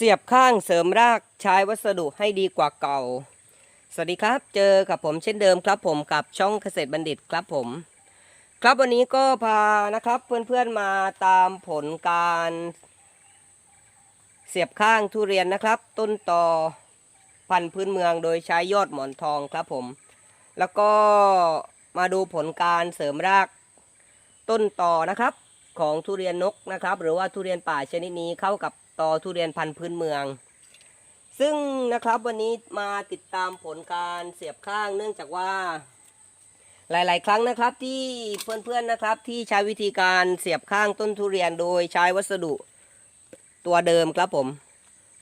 เสียบข้างเสริมรากใช้วัสดุให้ดีกว่าเก่า สวัสดีครับเจอกับผมเช่นเดิมครับผมกับช่องเกษตรบัณฑิตครับผม ครับวันนี้ก็พานะครับเพื่อนๆมาตามผลการ เสียบข้างทุเรียนนะครับ ต้นต่อพันธุ์พื้นเมืองโดยใช้ยอดหมอนทองครับผม แล้วก็มาดูผลการเสริมรากต้นต่อนะครับ ของทุเรียนนกนะครับ หรือว่าทุเรียนป่าชนิดนี้เข้ากับ ตอทุเรียนพันธุ์พื้นเมือง ซึ่งนะครับวันนี้มาติดตามผลการเสียบข้างเนื่องจากว่า หลาย ๆ ครั้งนะครับที่เพื่อน ๆ นะครับที่ใช้วิธีการเสียบข้างต้นทุเรียนโดยใช้วัสดุตัวเดิมครับผม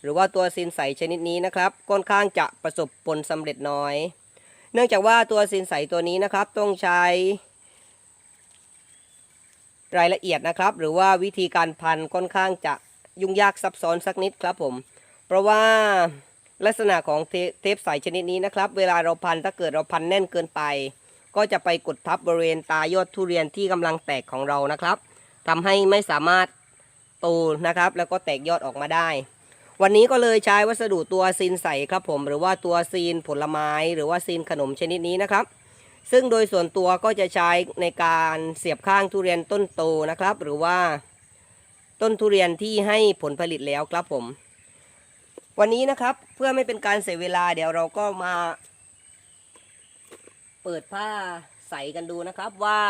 หรือว่าตัวซินใสชนิดนี้นะครับค่อนข้างจะประสบผลสำเร็จน้อย เนื่องจากว่าตัวซินใสตัวนี้นะครับต้องใช้รายละเอียดนะครับ หรือว่าวิธีการพันค่อนข้างจะ ยุ่งยากซับซ้อนสักนิดครับผม เพราะว่าลักษณะของเทปใสชนิดนี้นะครับ เวลาเราพันถ้าเกิดเราพันแน่นเกินไป ก็จะไปกดทับบริเวณตายอดทุเรียนที่กำลังแตกของเรานะครับทำให้ไม่สามารถโตนะครับ แล้วก็แตกยอดออกมาได้ วันนี้ก็เลยใช้วัสดุตัวซีนใสครับผม หรือว่าตัวซีนผลไม้ หรือว่าซีนขนมชนิดนี้นะครับ ซึ่งโดยส่วนตัวก็จะใช้ในการเสียบข้างทุเรียนต้นโตนะครับ หรือว่า ต้นทุเรียนที่ให้ผลผลิตแล้วครับผม วันนี้นะครับเพื่อไม่เป็นการเสียเวลาเดี๋ยวเราก็มา เปิดผ้าใสกันดูนะครับว่า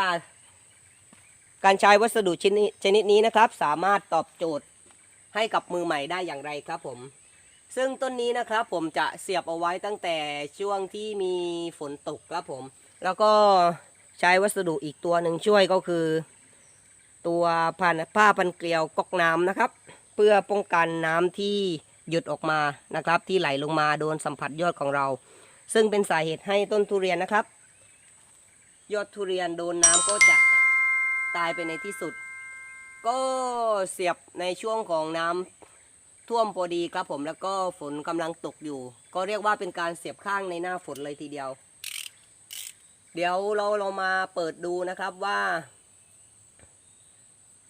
การใช้วัสดุชนิดชนิดนี้นะครับ สามารถตอบโจทย์ให้กับมือใหม่ได้อย่างไรครับผม ซึ่งต้นนี้นะครับผมจะเสียบเอาไว้ตั้งแต่ช่วงที่มีฝนตกครับผม แล้วก็ใช้วัสดุอีกตัวหนึ่งช่วยก็คือ ตัวพันผ้าพันเกลียวก๊อกน้ำนะครับ เพื่อป้องกันน้ำที่หยุดออกมานะครับ ที่ไหลลงมาโดนสัมผัสยอดของเรา ซึ่งเป็นสาเหตุให้ต้นทุเรียนนะครับ ยอดทุเรียนโดนน้ำก็จะตายไปในที่สุด ก็เสียบในช่วงของน้ำท่วมพอดีครับผมแล้วก็ฝนกำลังตกอยู่ ก็เรียกว่าเป็นการเสียบข้างในหน้าฝนเลยทีเดียว เดี๋ยวเราเรามาเปิดดูนะครับว่า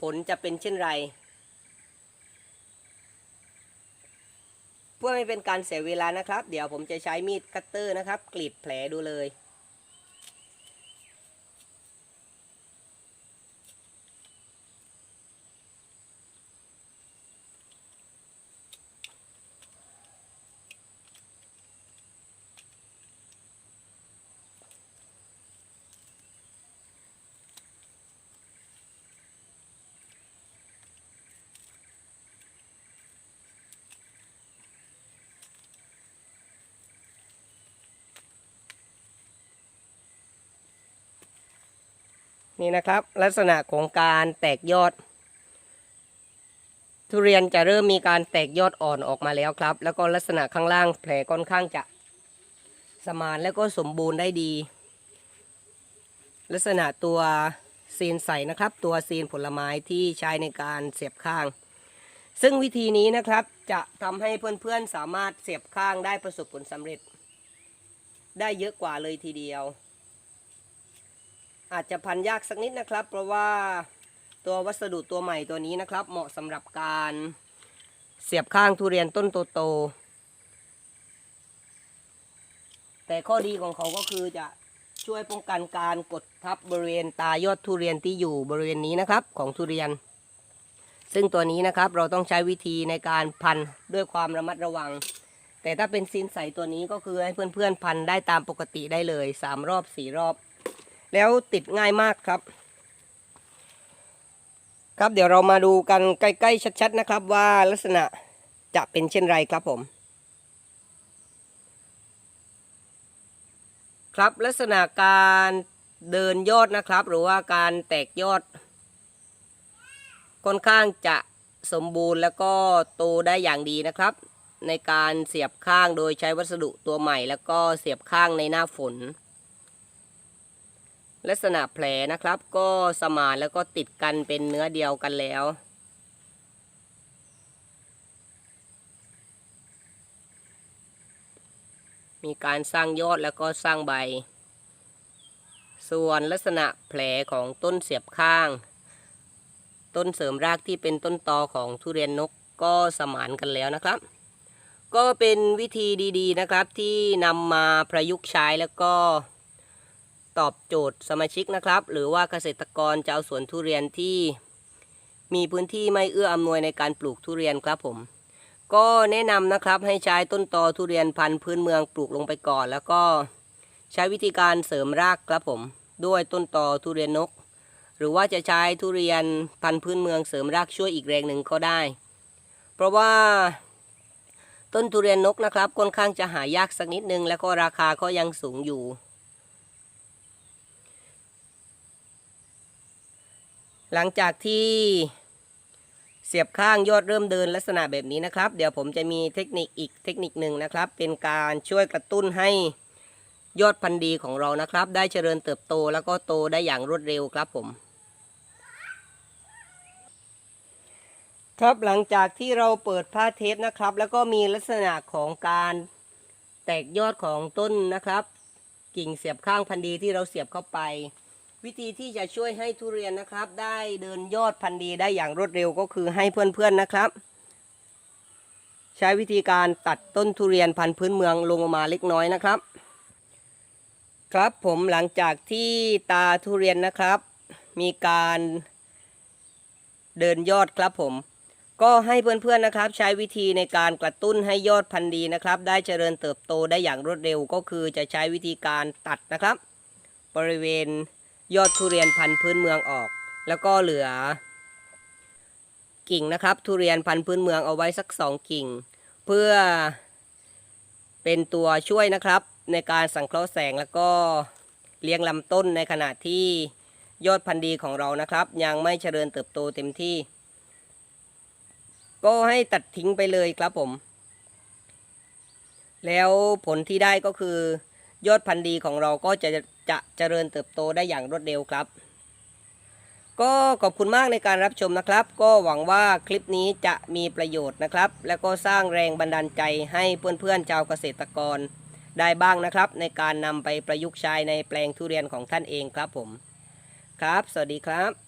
ผลจะเป็นเช่นไร เพื่อไม่เป็นการเสียเวลานะครับ เดี๋ยวผมจะใช้มีดคัตเตอร์นะครับ กรีดแผลดูเลย นี่นะครับ ลักษณะของการแตกยอด ทุเรียนจะเริ่มมีการแตกยอดอ่อนออกมาแล้วครับ แล้วก็ลักษณะข้างล่างแผลค่อนข้างจะสมานแล้วก็สมบูรณ์ได้ดี ลักษณะตัวซีนใสนะครับ ตัวซีนผลไม้ที่ใช้ในการเสียบข้าง ซึ่งวิธีนี้นะครับจะทำให้เพื่อนๆสามารถเสียบข้างได้ประสบผลสำเร็จ ได้เยอะกว่าเลยทีเดียว อาจจะพันยากสักนิดนะครับ เพราะว่าตัววัสดุตัวใหม่ตัวนี้นะครับ เหมาะสำหรับการเสียบข้างทุเรียนต้นโตๆแต่ข้อดีของเขาก็คือจะช่วยป้องกันการกดทับบริเวณตายอดทุเรียนที่อยู่บริเวณนี้นะครับของทุเรียน ซึ่งตัวนี้นะครับเราต้องใช้วิธีในการพันด้วยความระมัดระวัง แต่ถ้าเป็นซินใสตัวนี้ก็คือให้เพื่อนๆพันได้ตามปกติได้เลยสามรอบสี่รอบ แล้วติดง่ายมากครับ ครับเดี๋ยวเรามาดูกันใกล้ ๆ ชัด ๆ นะครับ ว่าลักษณะจะเป็นเช่นไรครับผม ครับลักษณะการเดินยอดนะครับ หรือว่าการแตกยอดค่อนข้างจะสมบูรณ์แล้วก็โตได้อย่างดีนะครับ ในการเสียบข้างโดยใช้วัสดุตัวใหม่ แล้วก็เสียบข้างในหน้าฝน ลักษณะแผลนะครับ ก็สมานแล้วก็ติดกันเป็นเนื้อเดียวกันแล้ว มีการสร้างยอดแล้วก็สร้างใบ ส่วนลักษณะแผลของต้นเสียบข้าง ต้นเสริมรากที่เป็นต้นตอของทุเรียนนกก็สมานกันแล้วนะครับ ก็เป็นวิธีดีๆนะครับที่นำมาประยุกต์ใช้แล้วก็ ตอบโจทย์สมาชิกนะครับ หรือว่าเกษตรกรจะเอาสวนทุเรียนที่มีพื้นที่ไม่เอื้ออำนวยในการปลูกทุเรียนครับผม ก็แนะนำนะครับให้ใช้ต้นตอทุเรียนพันธุ์พื้นเมืองปลูกลงไปก่อน แล้วก็ใช้วิธีการเสริมรากครับผม ด้วยต้นตอทุเรียนนก หรือว่าจะใช้ทุเรียนพันธุ์พื้นเมืองเสริมรากช่วยอีกแรงหนึ่งก็ได้ เพราะว่าต้นทุเรียนนกนะครับค่อนข้างจะหายากสักนิดนึง แล้วก็ราคาก็ยังสูงอยู่ หลังจากที่เสียบข้างยอดเริ่มเดินลักษณะแบบนี้นะครับ เดี๋ยวผมจะมีเทคนิคอีกเทคนิคหนึ่งนะครับ เป็นการช่วยกระตุ้นให้ยอดพันธุ์ดีของเรานะครับ ได้เจริญเติบโตแล้วก็โตได้อย่างรวดเร็วครับผม ครับหลังจากที่เราเปิดผ้าเทปนะครับ แล้วก็มีลักษณะของการแตกยอดของต้นนะครับ กิ่งเสียบข้างพันธุ์ดีที่เราเสียบเข้าไป วิธีที่จะช่วยให้ทุเรียนนะครับ ได้เดินยอดพันธุ์ดีได้อย่างรวดเร็วก็คือให้เพื่อนๆนะครับ ใช้วิธีการตัดต้นทุเรียนพันธุ์พื้นเมืองลงมาเล็กน้อยนะครับ ครับผมหลังจากที่ตาทุเรียนนะครับ มีการเดินยอดครับผมก็ให้เพื่อนๆนะครับ ใช้วิธีในการกระตุ้นให้ยอดพันธุ์ดีนะครับ ได้เจริญเติบโตได้อย่างรวดเร็วก็คือจะใช้วิธีการตัดนะครับ บริเวณ ยอดทุเรียนพันธุ์พื้นเมืองออก แล้วก็เหลือ กิ่งนะครับ ทุเรียนพันธุ์พื้นเมืองเอาไว้สักสองกิ่ง เพื่อเป็นตัวช่วยนะครับ ในการสังเคราะห์แสงแล้วก็เลี้ยงลำต้นในขณะที่ยอดพันธุ์ดีของเรานะครับ ยังไม่เจริญเติบโตเต็มที่ ก็ให้ตัดทิ้งไปเลยครับผม แล้วผลที่ได้ก็คือ ยอดพันธุ์ดีของเราก็จะจะเจริญเติบโตได้อย่างรวดเร็วครับ ก็ขอบคุณมากในการรับชมนะครับ ก็หวังว่าคลิปนี้จะมีประโยชน์นะครับ แล้วก็สร้างแรงบันดาลใจให้เพื่อนๆชาวเกษตรกรได้บ้างนะครับ ในการนำไปประยุกต์ใช้ในแปลงทุเรียนของท่านเองครับผม ครับ สวัสดีครับ